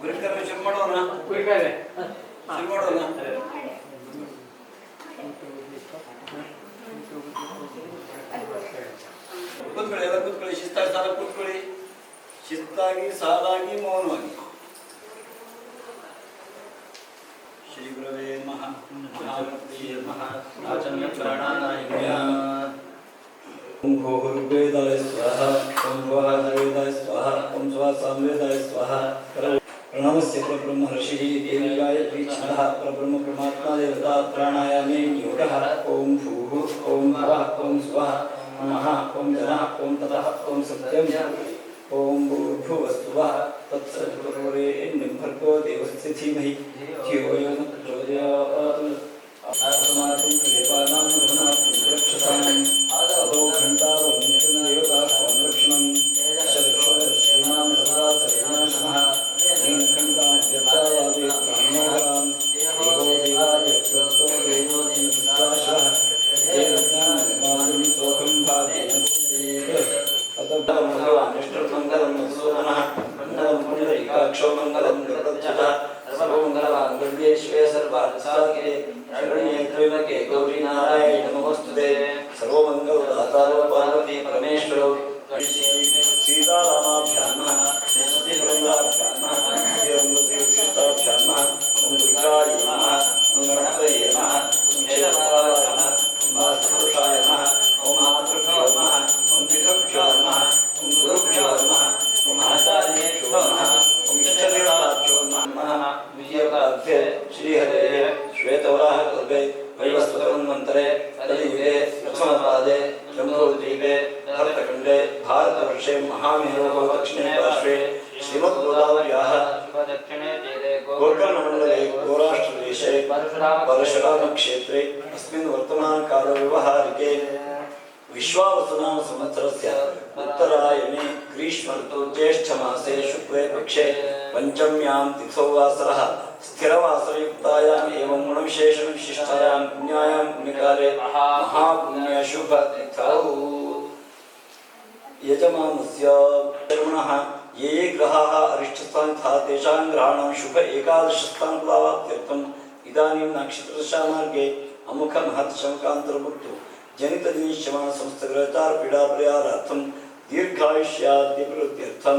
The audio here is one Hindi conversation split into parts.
ಗುರುಕರ್ಮ ಶುರು ಮಾಡೋಣ ಕುರಿಕಾಯ್ದೆ ಶುರು ಮಾಡೋಣ ಕೂತ್ಕೊಳ್ಳಿ ಎಲ್ಲ ಕೂತ್ಕೊಳ್ಳಿ ಶಿಸ್ತಾಗಿ ಸಾಲ ಕೂತ್ಕೊಳ್ಳಿ ಶಿಸ್ತಾಗಿ ಸಾಲಾಗಿ ಮೌನವಾಗಿ ಶ್ರೀ ಗುರವೇ ನಮಃ ಮಹಾಮೂರ್ತಿಯೇ ನಮಃ ಆಚಮ್ಯ ಪ್ರಾಣಾನಾಯ ಓಂ ಭೂರ್ವೇದಾಯ ಸ್ವಹ ಓಂ ವೇದಾಯ ಸ್ವಹ ಓಂ ಸ್ವ ಸಾಮ್ವೇದಾಯ ಸ್ವಹ ಪ್ರಣವಸ್ಯ ಪ್ರಬ್ರಹ್ಮ प्रणवस्य प्रब्रह्म प्रब्रह्महर्षिः देवीवाय वीक्षणः प्रब्रह्म परमात्मा देवता प्राणायामे योगः। ॐ भूः, ॐ भवः ॐ स्वः, नमः, ॐ जनः, ॐ ततः, ॐ सत्यम् ॐ भूर्भुवस्तुवः तत्सर्वपुरे भर्गो देवस्य धीमहि। धियो यो न प्रचोदयात् ज्येष्ठमासे शुक्ले पक्षे पञ्चम्यां तिथौ वासरः स्थिरवासरयुक्तायाम् एवं गुणविशेषणविशिष्टायां पुण्यायां पुण्यकाले महापुण्यशुभतिथौ यजमानस्य कर्मणः ये ये ग्रहाः अरिष्टस्थानतः तेषां ग्रहाणां शुभ एकादशस्थानप्राप्त्यर्थम् इदानीं नक्षत्रदशामार्गे अमुखमहत्शङ्कान्तर्भुक्तो जनितदिनिश्यमान समस्तग्रहचार पीडापरिहारार्थं दीर्घायुष्याद्यभिवृद्ध्यर्थं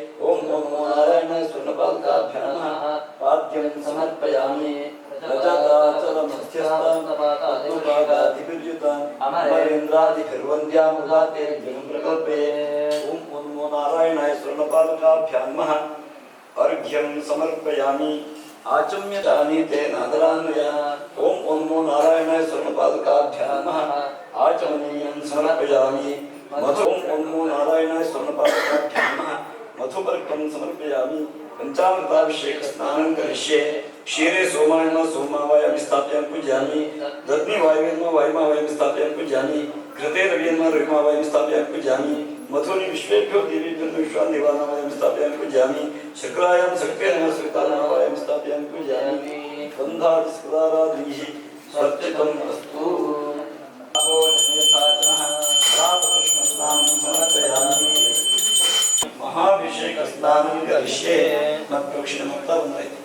ओम नमो नारायण स्वर्णपादकाभ्यां पाद्यं समर्पयामि अमरेन्द्रादिभिर्वन्द्यामुदाते ओम नमो नारायणाय स्वर्णपादकाभ्यां नमः अर्घ्यं समर्पयामि। आचम्य जानीते नादरान्वया। ओम नमो नारायणाय स्वर्णपादकाभ्यां नमः आचमनीयं समर्पयामि। मधु ओम नमो नारायणाय नमः मधुपर्कं समर्पयामि पञ्चामृताभिषेक स्नानं करिष्ये क्षीरे सोमायन सोमावायामि स्थापयामि पूजयामि। दग्नि वायुवेन्म वायुमा वयं स्थापयामि पूजयामि। घृते रवियन्म रविमा वयं स्थापयामि पूजयामि। मधुनि विश्वेभ्यो देवीभ्यो विश्वान् देवानां वयं स्थापयामि पूजयामि। शक्रायां शक्तेन सुतानां वयं स्थापयामि पूजयामि। गन्धादिस्फुरारादिभिः स्वर्चितम् अस्तु। महाभिषेकस्नानं करिष्ये मत्प्रोक्षणमुक्तवन्तः ॐ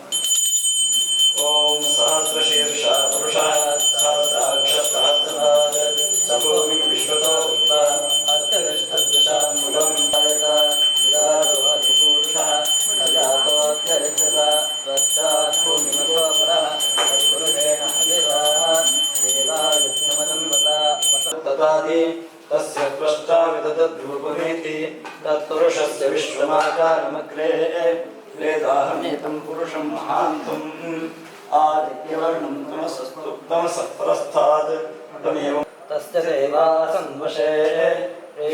विदधद्रूपमेति तत्पुरुषस्य विश्वमाकारमग्रे वेदाहमेतं पुरुषं महान्तम् आदित्यवर्णं तमसस्तु तमसः तमेव तस्य संवशे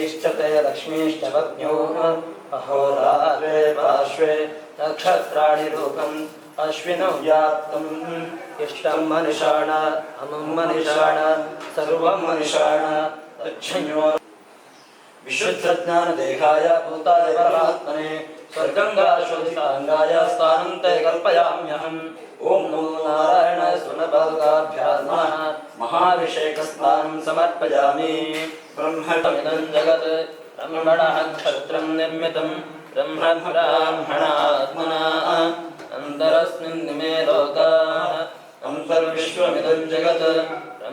इष्टते लक्ष्मीश्च पत्न्यो अहोरात्रे पार्श्वे नक्षत्राणि रूपम् अश्विनौ व्याप्तम्। इष्टं मनिषाण अमुं मनिषाण सर्वं मनिषाण दक्षिणो विशुद्धज्ञानदेहाय भूताय परमात्मने स्वर्गङ्गाशोधिताङ्गाय स्थानं ते कल्पयाम्यहम्। ॐ नमो नारायणाय सुनपादुकाभ्यां नमः महाभिषेकस्नानं समर्पयामि। ब्रह्ममिदं जगत् ब्रह्मणः क्षत्रं निर्मितं ब्रह्मब्राह्मणात्मना अन्तरस्मिन् निमे लोकाः अन्तर्विश्वमिदं जगत्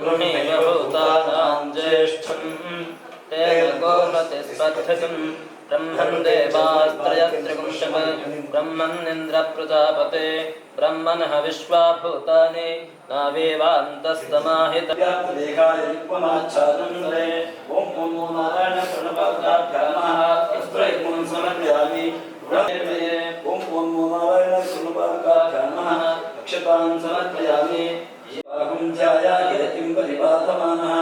ब्रह्मैव भूतानां ज्येष्ठम् तेन गोमतिस्पर्धकम् ब्रह्मन् देवास्त्रयत्रिपुंशम ब्रह्मन्निन्द्रप्रजापते ब्रह्मणः विश्वा भूतानि नावेवान्तस्तमाहित ॐ ॐ नारायण प्रणपादाभ्यामः अक्षतां समर्पयामि। अहं ध्यायाय किं परिपातमानः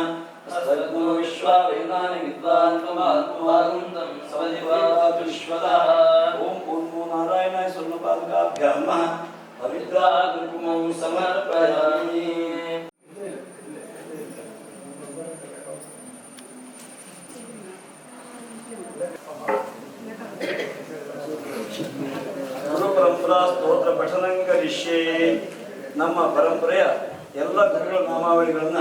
सर्वो विश्वावेदानि विद्वान् त्वमात्मागुन्दं सवदिवातु विश्वतः ॐ नमो नारायणाय स्वर्णपादकाभ्यामः पवित्राकुङ्कुमं समर्पयामि ಗುರು ಪರಂಪರಾ ಸ್ತೋತ್ರ ಪಠನ ಕರಿಷ್ಯೆ ನಮ್ಮ ಪರಂಪರೆಯ ಎಲ್ಲ ಗುರುಗಳ ನಾಮಾವಳಿಗಳನ್ನ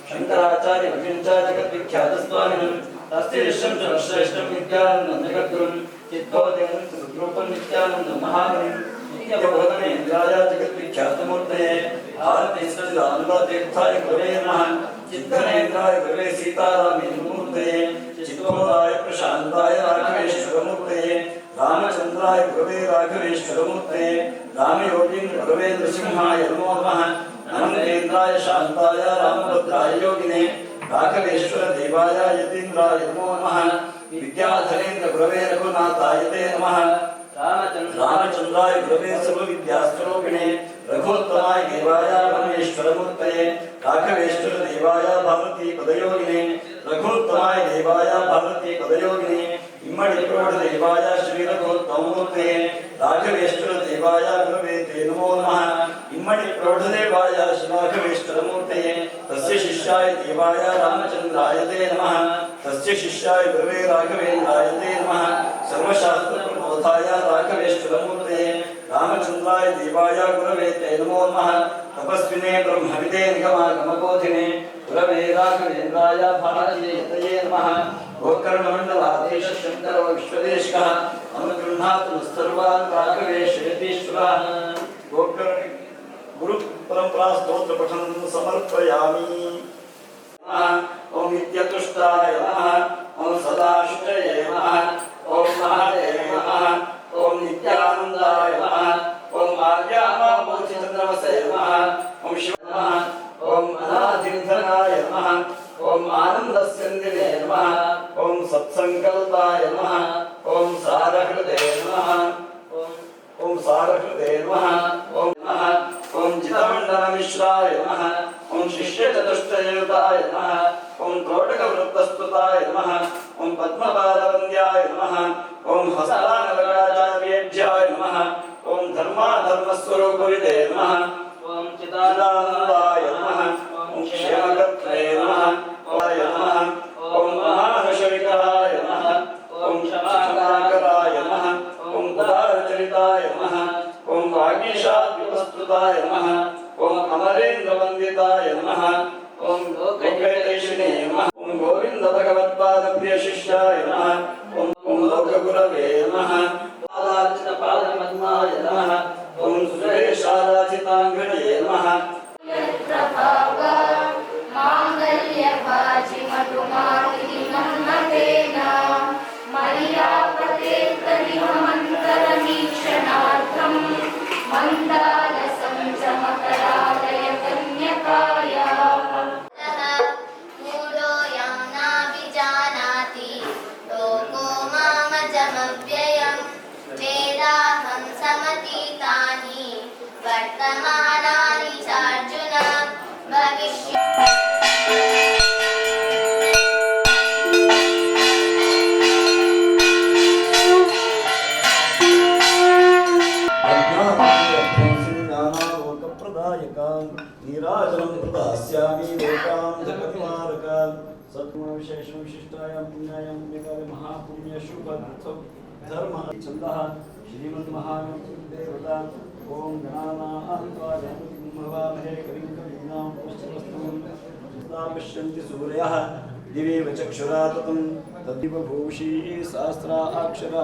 शंकराचार्य भगिंचा जगद्विख्यात स्वामिनं तस्य विश्वं च श्रेष्ठं विद्यानन्दं जगद्गुरुं चित्तोदयं सुरूपं नित्यानन्दं महागुरुं नित्यभोगने राजा जगद्विख्यातमूर्तये भारतेश्वरानुभातीर्थाय गुरे नमः चित्तनेन्द्राय गुरे सीतारामेन्द्रमूर्तये चित्तोदाय प्रशान्ताय राघवेश्वरमूर्तये, रामचन्द्राय गुरवे राघवेश्वरमूर्तये रामयोगीन्द्र गुरवे नृसिंहाय नमो नमः। नमकेन्द्राय शान्ताय रामभद्राय योगिने राघवेश्वर देवाय यतीन्द्राय नमो नमः। विद्याधरेन्द्र गुरवे रघुनाथाय ते नमः। रामचन्द्राय गुरवे सर्वविद्यास्वरूपिणे रघुत्तमाय देवाय परमेश्वरमूर्तये राघवेश्वर देवाय भारती पदयोगिने रघुत्तमाय देवाय भारती पदयोगिने इम्मडिप्रोढ देवाय श्रीरघुत्तममूर्तये राघवेश्वर देवाय गुरवे ते नमो नमः। इम्मणि प्रौढदेवाय शिवाघवेश्वरमूर्तये तस्य शिष्याय देवाय रामचंद्राय ते नमः। तस्य शिष्याय गुरवे राघवेन्द्राय ते नमः। सर्वशास्त्रप्रबोधाय राघवेश्वरमूर्तये रामचंद्राय देवाय गुरुवे ते नमो नमः। तपस्विने ब्रह्मविदे निगमागमबोधिने। गुरवे राघवेन्द्राय भारतीयतये नमः। गोकर्णमण्डलादेश शङ्करो विश्वदेशकः। अनुगृह्णातु सर्वान् गोकर्ण गुरु परंपरा स्तोत्र पठन समर्पयामि ओम नित्यतुष्टाय नमः, ओम सदाशिवाय नमः, ओम महादेव नमः, ओम नित्यानंदाय नमः, ओम आर्यामोचितन्द्रमसे नमः, ओम शिव नमः, ओम अनाधिन्धनाय नमः, ओम आनन्दस्यन्दिने नमः, ओम सत्सङ्कल्पाय नमः, ओम सारहृदये नमः। ओम सारकृते नमः। ओम नमः। ओम जितमंडल मिश्राय नमः। ओम शिष्य चतुष्टयुताय नमः। ओम कोटक वृत्तस्तुताय नमः। ओम पद्मपादवन्द्याय नमः। ओम हस्तानगराचार्येभ्याय नमः। ओम विदे नमः। ओम चिदानन्दाय नमः। ओम क्षेमकर्त्रे नमः। अमृताय नमः ॐ अमरेन्द्रवन्दिताय नमः ॐ लोकैकैषिणे नमः ॐ गोविन्दभगवत्पादप्रियशिष्याय नमः ॐ लोकगुरवे नमः पादार्चितपादपद्माय नमः ॐ सुरेशाराचिताङ्गणये नमः प्रदास्यामि लोकां जगतिमारकान् सत्गुणविशेषं विशिष्टायां पुण्यायां पुण्यकाले महापुण्यशुभर्थं धर्म। छन्दः श्रीमन्महादेवता ॐ गणानान्त्वाय भवामहे कविं कवीनां पश्चिमस्तमं पश्यन्ति सूर्यः। दिवे व चक्षुरा ततं तदिव भूषी अक्षरा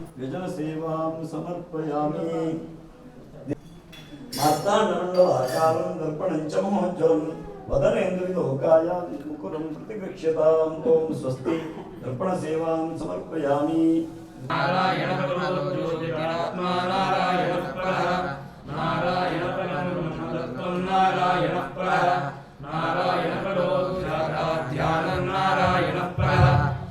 యజనసేవాం సమర్పయామి. మార్తాండంలో ఆకారం దర్పణం చ మహోజ్వలం. వదనేంద్రిలోకాయాం ముకురం ప్రతిగృహ్యతాం ఓం స్వస్తి. దర్పణసేవాం సమర్పయామి. నారాయణ నారాయణ నారాయణ నారాయణ నారాయణ ధ్యాన నారాయణ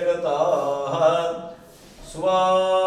जगताः स्वादृशान्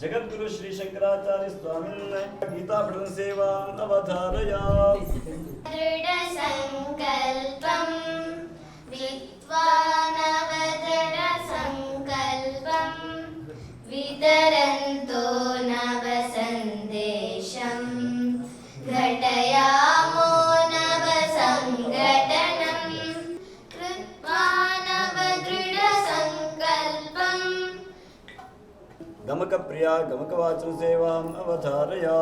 पुरुषोत्तम जगद्गुरु श्री शंकराचार्य स्वामी गीता पठन सेवा अवधारया दृढसङ्कल्पम् विद्वा गमक प्रिया गमक वाचन सेवा अवधारया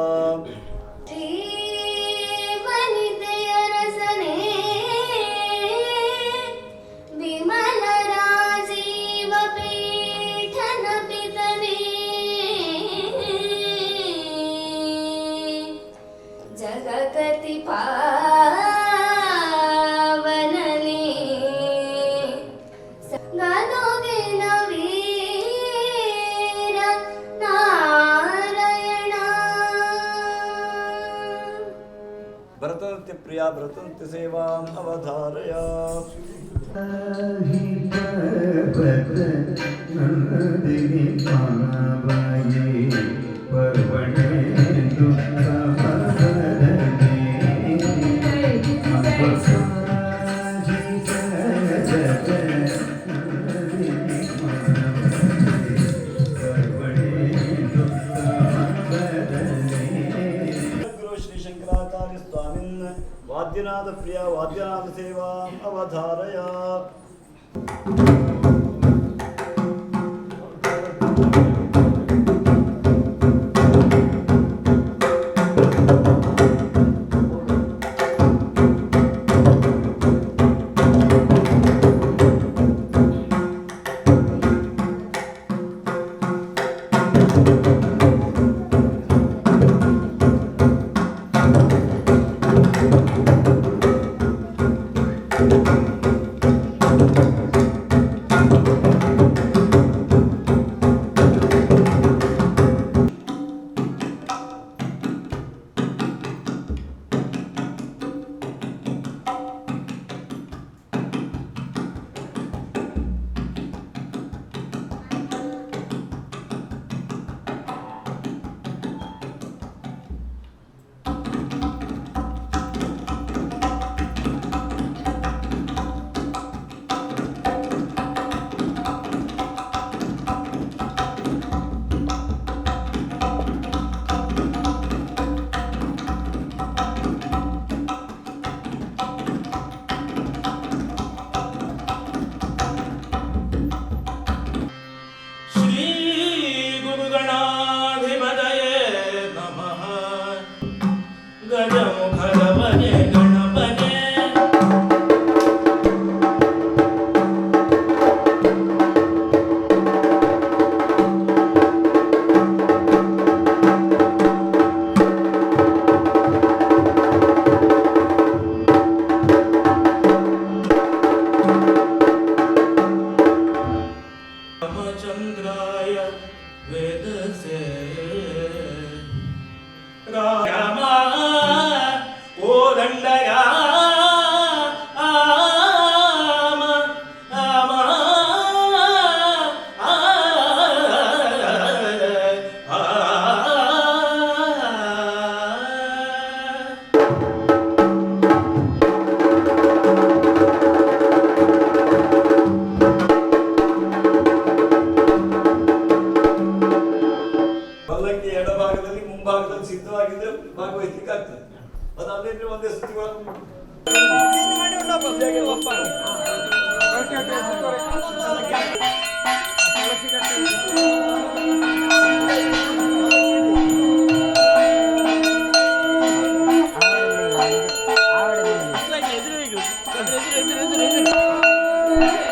वाद्यनाथ प्रिया वाद्यनाथ सेवा अवधारया Öldür öldür öldür öldür.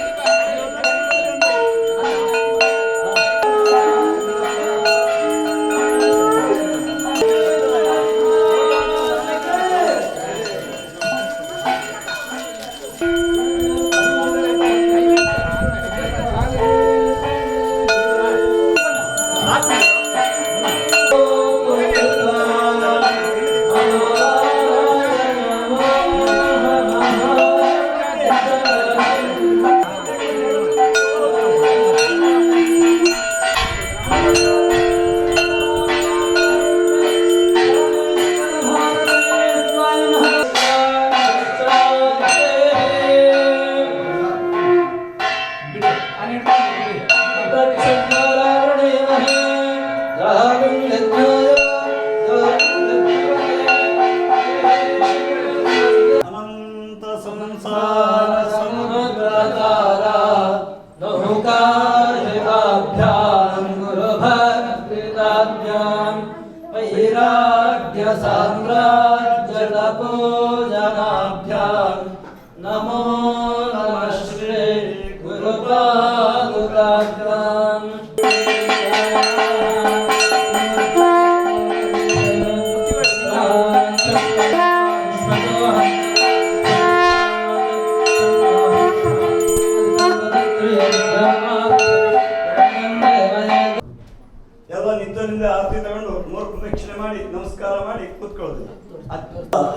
ನಿದ್ದರಿಂದ ಆರತಿ ತಗೊಂಡು ಮೂರು ಪ್ರದಕ್ಷಿಣೆ ಮಾಡಿ, ನಮಸ್ಕಾರ ಮಾಡಿ ಕೂತ್ಕೊಳ್ಳೋದು.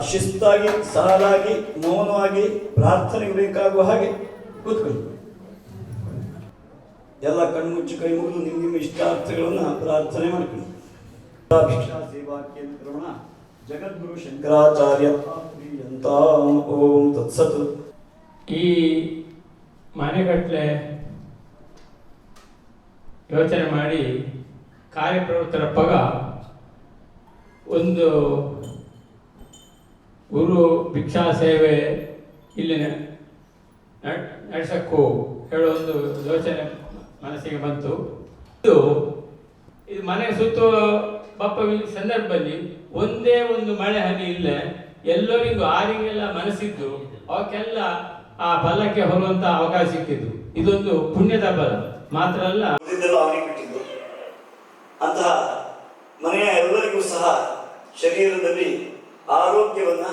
ಶಿಸ್ತಾಗಿ, ಸರಳಾಗಿ, ಮೌನವಾಗಿ ಪ್ರಾರ್ಥನೆಗೆ ಬೇಕಾಗುವ ಹಾಗೆ ಕೂತ್ಕೊಳ್ಳಿ. ಎಲ್ಲ ಕಣ್ಮುಚ್ಚು ಕೈ ಮುಗಿದು ನಿಮ್ಮ ನಿಮ್ಮ ಇಷ್ಟಾರ್ಥಗಳನ್ನ ಪ್ರಾರ್ಥನೆ ಮಾಡ್ಕೊಳ್ಳಿ. ಸೇವಾ ಕೇಂದ್ರವಣ ಜಗದ್ಗುರು ಶಂಕರಾಚಾರ್ಯ ಓಂ ತತ್ಸತ್. ಈ ಮನೆಗಟ್ಟಲೆ ಯೋಚನೆ ಮಾಡಿ ಕಾರ್ಯಪ್ರವೃತ್ತರ ಪಗ ಒಂದು ಗುರು ಭಿಕ್ಷಾ ಸೇವೆ ಇಲ್ಲಿ ನಡೆಸಕ್ಕೂ ಹೇಳೋ ಒಂದು ಯೋಚನೆ ಮನಸ್ಸಿಗೆ ಬಂತು. ಇದು ಇದು ಮನೆ ಸುತ್ತ ಬಪ್ಪ ಸಂದರ್ಭದಲ್ಲಿ ಒಂದೇ ಒಂದು ಮಳೆ ಹನಿ ಇಲ್ಲ ಎಲ್ಲರಿಗೂ ಆರಿಗೆಲ್ಲ ಮನಸ್ಸಿದ್ದು, ಅವಕ್ಕೆಲ್ಲ ಆ ಫಲಕ್ಕೆ ಹೊರುವಂತ ಅವಕಾಶ ಸಿಕ್ಕಿದ್ದು. ಇದೊಂದು ಪುಣ್ಯದ ಬಲ. ಮಾತ್ರ ಅಲ್ಲ ಅಂತಹ ಮನೆಯ ಎಲ್ಲರಿಗೂ ಸಹ ಶರೀರದಲ್ಲಿ ಆರೋಗ್ಯವನ್ನ,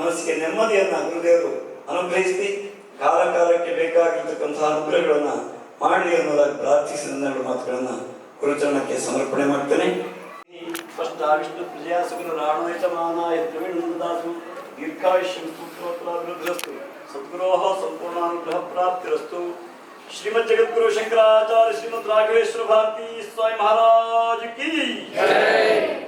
ಮನಸ್ಸಿಗೆ ನೆಮ್ಮದಿಯನ್ನ ಗುರುದೇವರು ಅನುಗ್ರಹಿಸಿ ಕಾಲ ಕಾಲಕ್ಕೆ ಬೇಕಾಗಿರ್ತಕ್ಕಂತಹ ಅನುಗ್ರಹಗಳನ್ನ ಮಾಡಲಿ ಅನ್ನೋದಾಗಿ ಪ್ರಾರ್ಥಿಸಿ ನನ್ನೆರಡು ಮಾತುಗಳನ್ನ ಗುರುಚರಣಕ್ಕೆ ಸಮರ್ಪಣೆ ಮಾಡ್ತೇನೆ. ಫಸ್ಟ್ ವಿಷ್ಣು ಪ್ರಜೆಯ ಸುಗುಣ ರಾಣೋಯತಮಾನಾಯ ದ್ರವಿಣದಾಸು ಸದ್ಗುರೋಹ ಸಂಪೂರ್ಣಾನುಗ್ರಹ ಪ್ರಾಪ್ತಿರಸ್ತು. श्रीमद जगत गुरु शंकराचार्य श्रीमद राघवेश्वर भारती स्वामी महाराज की